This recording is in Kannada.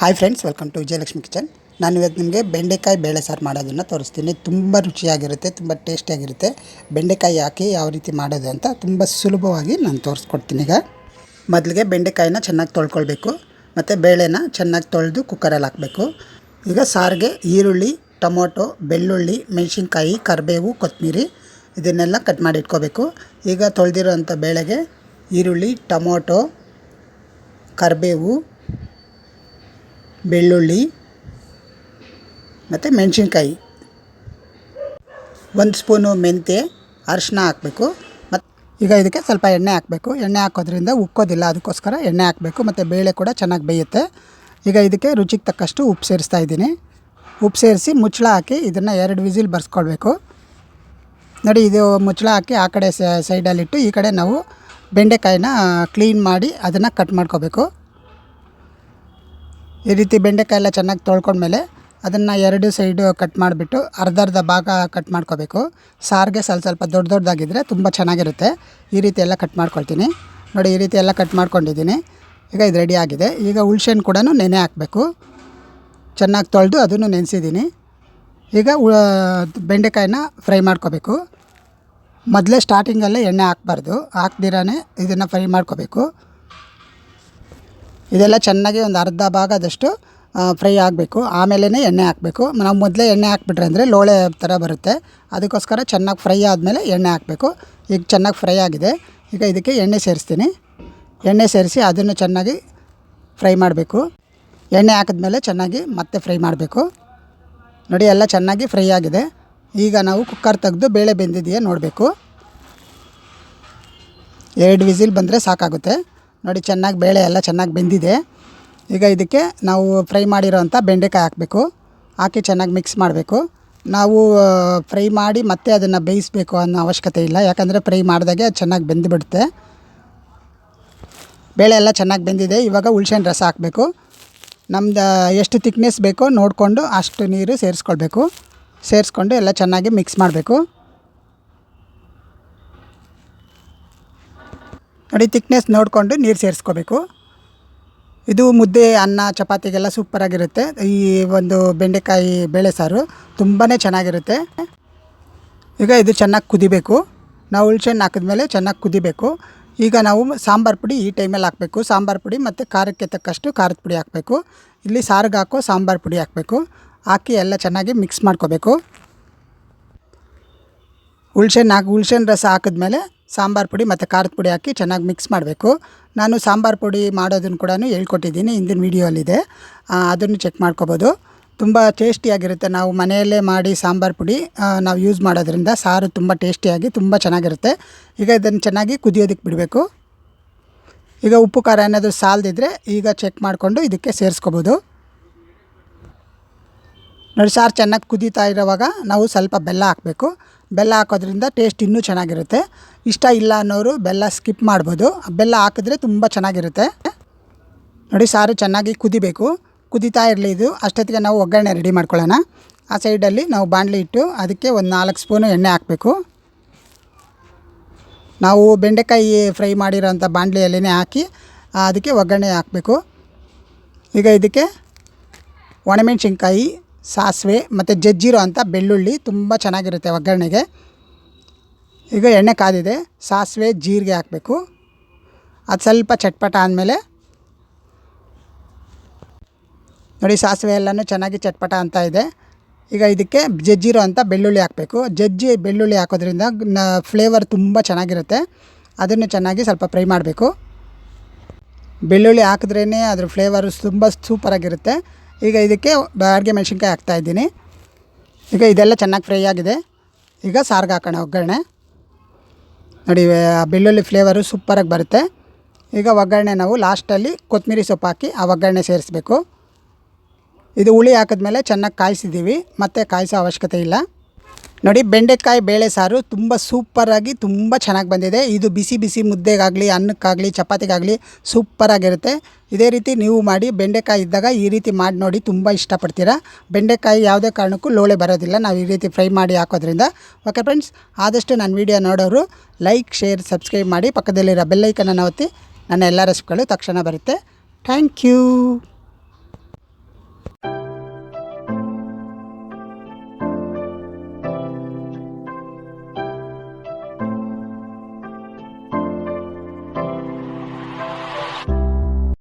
Hi friends welcome to Vijayalakshmi kitchen ನಾನು ಇವತ್ತು ನಿಮಗೆ ಬೆಂಡೆಕಾಯಿ ಬೇಳೆ ಸಾರು ಮಾಡೋದನ್ನು ತೋರಿಸ್ತೀನಿ. ತುಂಬ ರುಚಿಯಾಗಿರುತ್ತೆ, ತುಂಬ ಟೇಸ್ಟಿಯಾಗಿರುತ್ತೆ. ಬೆಂಡೆಕಾಯಿ ಹಾಕಿ ಯಾವ ರೀತಿ ಮಾಡೋದು ಅಂತ ತುಂಬ ಸುಲಭವಾಗಿ ನಾನು ತೋರಿಸ್ಕೊಡ್ತೀನಿ ಈಗ. ಮೊದಲಿಗೆ ಬೆಂಡೆಕಾಯಿನ ಚೆನ್ನಾಗಿ ತೊಳ್ಕೊಳ್ಬೇಕು. ಮತ್ತು ಬೇಳೆನ ಚೆನ್ನಾಗಿ ತೊಳೆದು ಕುಕ್ಕರಲ್ಲಿ ಹಾಕಬೇಕು. ಈಗ ಸಾರಿಗೆ ಈರುಳ್ಳಿ, ಟೊಮೊಟೊ, ಬೆಳ್ಳುಳ್ಳಿ, ಮೆಣಸಿನ್ಕಾಯಿ, ಕರಿಬೇವು ಕೊತ್ತಂಬರಿ ಇದನ್ನೆಲ್ಲ ಕಟ್ ಮಾಡಿ ಇಟ್ಕೋಬೇಕು. ಈಗ ತೊಳೆದಿರೋ ಅಂಥ ಬೇಳೆಗೆ ಈರುಳ್ಳಿ, ಟೊಮೊಟೊ, ಕರಿಬೇವು ಬೆಳ್ಳುಳ್ಳಿ, ಮತ್ತು ಮೆಣಸಿನ್ಕಾಯಿ. ಒಂದು ಸ್ಪೂನು ಮೆಂತ್ಯ ಅರಿಶಿನ ಹಾಕಬೇಕು. ಮತ್ತು ಈಗ ಇದಕ್ಕೆ ಸ್ವಲ್ಪ ಎಣ್ಣೆ ಹಾಕಬೇಕು. ಎಣ್ಣೆ ಹಾಕೋದ್ರಿಂದ ಉಕ್ಕೋದಿಲ್ಲ, ಅದಕ್ಕೋಸ್ಕರ ಎಣ್ಣೆ ಹಾಕಬೇಕು. ಮತ್ತು ಬೇಳೆ ಕೂಡ ಚೆನ್ನಾಗಿ ಬೇಯುತ್ತೆ. ಈಗ ಇದಕ್ಕೆ ರುಚಿಗೆ ತಕ್ಕಷ್ಟು ಉಪ್ಪು ಸೇರಿಸ್ತಾ ಇದ್ದೀನಿ. ಉಪ್ಪು ಸೇರಿಸಿ ಮುಚ್ಚಳ ಹಾಕಿ ಇದನ್ನು ಎರಡು ವಿಸಿಲ್ ಬರ್ಸ್ಕೊಳ್ಬೇಕು. ನೋಡಿ, ಇದು ಮುಚ್ಚಳ ಹಾಕಿ ಆ ಕಡೆ ಸೈಡಲ್ಲಿಟ್ಟು ಈ ಕಡೆ ನಾವು ಬೆಂಡೆಕಾಯಿನ ಕ್ಲೀನ್ ಮಾಡಿ ಅದನ್ನು ಕಟ್ ಮಾಡ್ಕೋಬೇಕು. ಈ ರೀತಿ ಬೆಂಡೆಕಾಯಿ ಎಲ್ಲ ಚೆನ್ನಾಗಿ ತೊಳ್ಕೊಂಡ್ಮೇಲೆ ಅದನ್ನು ಎರಡು ಸೈಡು ಕಟ್ ಮಾಡಿಬಿಟ್ಟು ಅರ್ಧ ಅರ್ಧ ಭಾಗ ಕಟ್ ಮಾಡ್ಕೋಬೇಕು. ಸಾರಿಗೆ ಸ್ವಲ್ಪ ಸ್ವಲ್ಪ ದೊಡ್ಡ ದೊಡ್ಡದಾಗಿದ್ದರೆ ತುಂಬ ಚೆನ್ನಾಗಿರುತ್ತೆ. ಈ ರೀತಿ ಎಲ್ಲ ಕಟ್ ಮಾಡ್ಕೊಳ್ತೀನಿ. ನೋಡಿ, ಈ ರೀತಿ ಎಲ್ಲ ಕಟ್ ಮಾಡ್ಕೊಂಡಿದ್ದೀನಿ. ಈಗ ಇದು ರೆಡಿ ಆಗಿದೆ. ಈಗ ಹುಳ್ಸೆಹಣ್ಣು ಕೂಡ ನೆನೆ ಹಾಕಬೇಕು. ಚೆನ್ನಾಗಿ ತೊಳೆದು ಅದನ್ನು ನೆನೆಸಿದ್ದೀನಿ. ಈಗ ಬೆಂಡೆಕಾಯಿನ ಫ್ರೈ ಮಾಡ್ಕೋಬೇಕು. ಮೊದಲೇ ಸ್ಟಾರ್ಟಿಂಗಲ್ಲೇ ಎಣ್ಣೆ ಹಾಕ್ಬಾರ್ದು. ಹಾಕ್ದಿರಾನೆ ಇದನ್ನು ಫ್ರೈ ಮಾಡ್ಕೋಬೇಕು. ಇದೆಲ್ಲ ಚೆನ್ನಾಗಿ ಒಂದು ಅರ್ಧ ಭಾಗದಷ್ಟು ಫ್ರೈ ಆಗಬೇಕು. ಆಮೇಲೆ ಎಣ್ಣೆ ಹಾಕಬೇಕು. ನಾವು ಮೊದಲೇ ಎಣ್ಣೆ ಹಾಕ್ಬಿಟ್ರೆ ಅಂದರೆ ಲೋಳೆ ಥರ ಬರುತ್ತೆ. ಅದಕ್ಕೋಸ್ಕರ ಚೆನ್ನಾಗಿ ಫ್ರೈ ಆದಮೇಲೆ ಎಣ್ಣೆ ಹಾಕಬೇಕು. ಈಗ ಚೆನ್ನಾಗಿ ಫ್ರೈ ಆಗಿದೆ. ಈಗ ಇದಕ್ಕೆ ಎಣ್ಣೆ ಸೇರಿಸ್ತೀನಿ. ಎಣ್ಣೆ ಸೇರಿಸಿ ಅದನ್ನು ಚೆನ್ನಾಗಿ ಫ್ರೈ ಮಾಡಬೇಕು. ಎಣ್ಣೆ ಹಾಕಿದ್ಮೇಲೆ ಚೆನ್ನಾಗಿ ಮತ್ತೆ ಫ್ರೈ ಮಾಡಬೇಕು. ನೋಡಿ, ಎಲ್ಲ ಚೆನ್ನಾಗಿ ಫ್ರೈ ಆಗಿದೆ. ಈಗ ನಾವು ಕುಕ್ಕರ್ ತೆಗೆದು ಬೇಳೆ ಬೆಂದಿದೆಯಾ ನೋಡಬೇಕು. ಎರಡು ವಿಸಿಲ್ ಬಂದರೆ ಸಾಕಾಗುತ್ತೆ. ನೋಡಿ, ಚೆನ್ನಾಗಿ ಬೇಳೆ ಎಲ್ಲ ಚೆನ್ನಾಗಿ ಬೆಂದಿದೆ. ಈಗ ಇದಕ್ಕೆ ನಾವು ಫ್ರೈ ಮಾಡಿರೋ ಅಂಥ ಬೆಂಡೆಕಾಯಿ ಹಾಕಬೇಕು. ಹಾಕಿ ಚೆನ್ನಾಗಿ ಮಿಕ್ಸ್ ಮಾಡಬೇಕು. ನಾವು ಫ್ರೈ ಮಾಡಿ ಮತ್ತೆ ಅದನ್ನು ಬೇಯಿಸಬೇಕು ಅನ್ನೋ ಅವಶ್ಯಕತೆ ಇಲ್ಲ. ಯಾಕಂದರೆ ಫ್ರೈ ಮಾಡಿದಾಗೆ ಅದು ಚೆನ್ನಾಗಿ ಬೆಂದುಬಿಡುತ್ತೆ. ಬೇಳೆ ಎಲ್ಲ ಚೆನ್ನಾಗಿ ಬೆಂದಿದೆ. ಇವಾಗ ಹುಳ್ಸೆಹಣ್ಣು ರಸ ಹಾಕಬೇಕು. ನಮ್ದು, ಎಷ್ಟು ತಿಕ್ನೆಸ್ ಬೇಕೋ ನೋಡಿಕೊಂಡು ಅಷ್ಟು ನೀರು ಸೇರಿಸ್ಕೊಳ್ಬೇಕು. ಸೇರಿಸ್ಕೊಂಡು ಎಲ್ಲ ಚೆನ್ನಾಗಿ ಮಿಕ್ಸ್ ಮಾಡಬೇಕು. ನೋಡಿ ತಿಕ್ನೆಸ್ ನೋಡಿಕೊಂಡು ನೀರು ಸೇರಿಸ್ಕೋಬೇಕು. ಇದು ಮುದ್ದೆ, ಅನ್ನ, ಚಪಾತಿಗೆಲ್ಲ ಸೂಪರಾಗಿರುತ್ತೆ ಈ ಒಂದು ಬೆಂಡೆಕಾಯಿ ಬೇಳೆ ಸಾರು ತುಂಬಾ ಚೆನ್ನಾಗಿರುತ್ತೆ. ಈಗ ಇದು ಚೆನ್ನಾಗಿ ಕುದಿಬೇಕು. ನಾವು ಹುಳ್ಸೆಹಣ್ಣು ಹಾಕಿದ್ಮೇಲೆ ಚೆನ್ನಾಗಿ ಕುದಿಬೇಕು. ಈಗ ನಾವು ಸಾಂಬಾರು ಪುಡಿ ಈ ಟೈಮಲ್ಲಿ ಹಾಕಬೇಕು. ಸಾಂಬಾರು ಪುಡಿ ಮತ್ತು ಖಾರಕ್ಕೆ ತಕ್ಕಷ್ಟು ಖಾರದ ಪುಡಿ ಹಾಕಬೇಕು. ಇಲ್ಲಿ ಸಾರಿಗೆ ಹಾಕೋ ಸಾಂಬಾರು ಪುಡಿ ಹಾಕಬೇಕು. ಹಾಕಿ ಎಲ್ಲ ಚೆನ್ನಾಗಿ ಮಿಕ್ಸ್ ಮಾಡ್ಕೋಬೇಕು. ಹುಳ್ಸೆಹಣ್ಣು ಹಾಕಿ ಹುಳ್ಸೆಹಣ್ಣು ರಸ ಹಾಕಿದ್ಮೇಲೆ ಸಾಂಬಾರು ಪುಡಿ ಮತ್ತು ಖಾರದ ಪುಡಿ ಹಾಕಿ ಚೆನ್ನಾಗಿ ಮಿಕ್ಸ್ ಮಾಡಬೇಕು. ನಾನು ಸಾಂಬಾರು ಪುಡಿ ಮಾಡೋದನ್ನು ಕೂಡ ಹೇಳ್ಕೊಟ್ಟಿದ್ದೀನಿ, ಹಿಂದಿನ ವೀಡಿಯೋಲ್ಲಿದೆ ಅದನ್ನು ಚೆಕ್ ಮಾಡ್ಕೋಬೋದು. ತುಂಬ ಟೇಸ್ಟಿಯಾಗಿರುತ್ತೆ. ನಾವು ಮನೆಯಲ್ಲೇ ಮಾಡಿ ಸಾಂಬಾರು ಪುಡಿ ನಾವು ಯೂಸ್ ಮಾಡೋದ್ರಿಂದ ಸಾರು ತುಂಬ ಟೇಸ್ಟಿಯಾಗಿ ತುಂಬ ಚೆನ್ನಾಗಿರುತ್ತೆ. ಈಗ ಇದನ್ನು ಚೆನ್ನಾಗಿ ಕುದಿಯೋದಕ್ಕೆ ಬಿಡಬೇಕು. ಈಗ ಉಪ್ಪು ಖಾರ ಏನಾದರೂ ಸಾಲದಿದ್ದರೆ ಈಗ ಚೆಕ್ ಮಾಡಿಕೊಂಡು ಇದಕ್ಕೆ ಸೇರಿಸ್ಕೋಬೋದು. ನೋಡಿ, ಸಾರು ಚೆನ್ನಾಗಿ ಕುದೀತಾ ಇರೋವಾಗ ನಾವು ಸ್ವಲ್ಪ ಬೆಲ್ಲ ಹಾಕಬೇಕು. ಬೆಲ್ಲ ಹಾಕೋದ್ರಿಂದ ಟೇಸ್ಟ್ ಇನ್ನೂ ಚೆನ್ನಾಗಿರುತ್ತೆ. ಇಷ್ಟ ಇಲ್ಲ ಅನ್ನೋರು ಬೆಲ್ಲ ಸ್ಕಿಪ್ ಮಾಡ್ಬೋದು. ಬೆಲ್ಲ ಹಾಕಿದ್ರೆ ತುಂಬ ಚೆನ್ನಾಗಿರುತ್ತೆ. ನೋಡಿ ಸಾರು ಚೆನ್ನಾಗಿ ಕುದಿಬೇಕು. ಕುದಿತಾ ಇರಲಿ ಇದು. ಅಷ್ಟೊತ್ತಿಗೆ ನಾವು ಒಗ್ಗರಣೆ ರೆಡಿ ಮಾಡ್ಕೊಳ್ಳೋಣ. ಆ ಸೈಡಲ್ಲಿ ನಾವು ಬಾಣಲಿ ಇಟ್ಟು ಅದಕ್ಕೆ ಒಂದು ನಾಲ್ಕು ಸ್ಪೂನು ಎಣ್ಣೆ ಹಾಕಬೇಕು. ನಾವು ಬೆಂಡೆಕಾಯಿ ಫ್ರೈ ಮಾಡಿರೋಂಥ ಬಾಣಲಿಯಲ್ಲೇ ಹಾಕಿ, ಅದಕ್ಕೆ ಒಗ್ಗರಣೆ ಹಾಕಬೇಕು. ಈಗ ಇದಕ್ಕೆ ಒಣಮೆಣ್ಸಿನ್ಕಾಯಿ ಸಾಸಿವೆ ಮತ್ತು ಜಜ್ಜಿರೋ ಅಂಥ ಬೆಳ್ಳುಳ್ಳಿ ತುಂಬ ಚೆನ್ನಾಗಿರುತ್ತೆ ಒಗ್ಗರಣೆಗೆ. ಈಗ ಎಣ್ಣೆ ಕಾದಿದೆ, ಸಾಸಿವೆ, ಜೀರಿಗೆ ಹಾಕಬೇಕು. ಅದು ಸ್ವಲ್ಪ ಚಟ್ಪಟ ಆದಮೇಲೆ ನೋಡಿ, ಸಾಸಿವೆ ಎಲ್ಲನೂ ಚೆನ್ನಾಗಿ ಚಟ್ಪಟ ಅಂತ ಇದೆ. ಈಗ ಇದಕ್ಕೆ ಜಜ್ಜಿರೋ ಅಂಥ ಬೆಳ್ಳುಳ್ಳಿ ಹಾಕಬೇಕು. ಜಜ್ಜಿ ಬೆಳ್ಳುಳ್ಳಿ ಹಾಕೋದ್ರಿಂದ ನ ಫ್ಲೇವರ್ ತುಂಬ ಚೆನ್ನಾಗಿರುತ್ತೆ. ಅದನ್ನು ಚೆನ್ನಾಗಿ ಸ್ವಲ್ಪ ಫ್ರೈ ಮಾಡಬೇಕು. ಬೆಳ್ಳುಳ್ಳಿ ಹಾಕಿದ್ರೇ ಅದ್ರ ಫ್ಲೇವರು ತುಂಬ ಸೂಪರಾಗಿರುತ್ತೆ. ಈಗ ಇದಕ್ಕೆ ಬಾಡಿಗೆ ಮೆಣಸಿನ್ಕಾಯಿ ಹಾಕ್ತಾಯಿದ್ದೀನಿ ಈಗ ಇದೆಲ್ಲ ಚೆನ್ನಾಗಿ ಫ್ರೈ ಆಗಿದೆ. ಈಗ ಸಾರಿಗೆ ಹಾಕೋಣ, ಒಗ್ಗರಣೆ. ನೋಡಿ ಬೆಳ್ಳುಳ್ಳಿ ಫ್ಲೇವರು ಸೂಪರಾಗಿ ಬರುತ್ತೆ. ಈಗ ಒಗ್ಗರಣೆ ನಾವು ಲಾಸ್ಟಲ್ಲಿ ಕೊತ್ತಂಬರಿ ಸೊಪ್ಪು ಹಾಕಿ ಆ ಒಗ್ಗರಣೆ ಸೇರಿಸ್ಬೇಕು. ಇದು ಹುಳಿ ಹಾಕಿದ್ಮೇಲೆ ಚೆನ್ನಾಗಿ ಕಾಯಿಸಿದ್ದೀವಿ. ಮತ್ತೆ ಕಾಯಿಸೋ ಅವಶ್ಯಕತೆ ಇಲ್ಲ. ನೋಡಿ ಬೆಂಡೆಕಾಯಿ ಬೇಳೆ ಸಾರು ತುಂಬ ಸೂಪರಾಗಿ ತುಂಬ ಚೆನ್ನಾಗಿ ಬಂದಿದೆ. ಇದು ಬಿಸಿ ಬಿಸಿ ಮುದ್ದೆಗಾಗಲಿ, ಅನ್ನಕ್ಕಾಗಲಿ, ಚಪಾತಿಗಾಗಲಿ ಸೂಪರಾಗಿರುತ್ತೆ ಇದೇ ರೀತಿ ನೀವು ಮಾಡಿ ಬೆಂಡೆಕಾಯಿ ಇದ್ದಾಗ ಈ ರೀತಿ ಮಾಡಿ ನೋಡಿ ತುಂಬ ಇಷ್ಟಪಡ್ತೀರಾ. ಬೆಂಡೆಕಾಯಿ ಯಾವುದೇ ಕಾರಣಕ್ಕೂ ಲೋಳೆ ಬರೋದಿಲ್ಲ. ನಾವು ಈ ರೀತಿ ಫ್ರೈ ಮಾಡಿ ಹಾಕೋದ್ರಿಂದ. ಓಕೆ ಫ್ರೆಂಡ್ಸ್ ಆದಷ್ಟು ನನ್ನ ವೀಡಿಯೋ ನೋಡೋರು ಲೈಕ್ ಶೇರ್ ಸಬ್ಸ್ಕ್ರೈಬ್ ಮಾಡಿ ಪಕ್ಕದಲ್ಲಿರೋ ಬೆಲ್ಲೈಕನ್ನು ಒತ್ತಿ ನನ್ನ ಎಲ್ಲ ರೆಸಿಪಿಗಳು ತಕ್ಷಣ ಬರುತ್ತೆ. Thank you